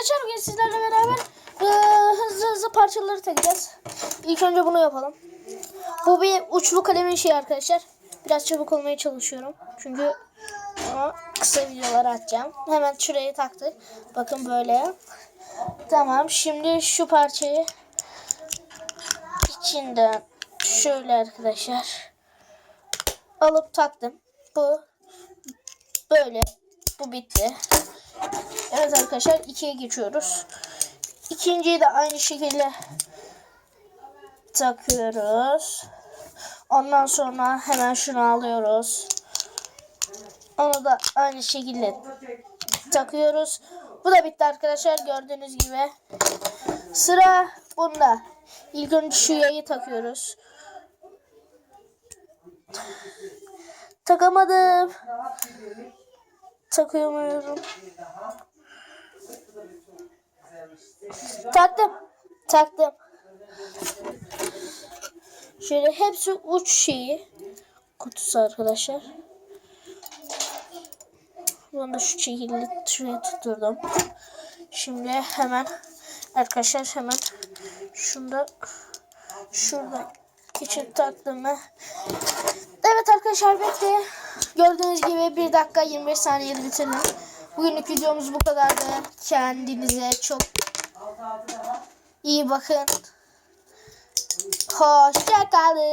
arkadaşlar bugün sizlerle beraber e, hızlı hızlı parçaları takacağız. İlk önce bunu yapalım. Bu bir uçlu kalemin şeyi arkadaşlar. Biraz çabuk olmaya çalışıyorum. Çünkü ama kısa videolar atacağım. Hemen şuraya taktık. Bakın böyle. Tamam şimdi şu parçayı içinden şöyle arkadaşlar alıp taktım. Bu böyle. Bu bitti. Evet arkadaşlar ikiye geçiyoruz. İkinciyi de aynı şekilde takıyoruz. Ondan sonra hemen şunu alıyoruz. Onu da aynı şekilde takıyoruz. Bu da bitti arkadaşlar gördüğünüz gibi. Sıra bunda. İlk önce şu yayı takıyoruz. Takamadım. Takamıyorum. Taktım. Taktım. Şöyle hepsi uç şeyi. Kutusu arkadaşlar. Bunu da şu şekilde şuraya tutturdum. Şimdi hemen arkadaşlar hemen şunda şurada için taktım mı? Evet arkadaşlar bekle. Gördüğünüz gibi 1 dakika 25 saniyede bitirdim. Bugünlük videomuz bu kadardı. Kendinize çok iyi bakın. Hoşçakalın.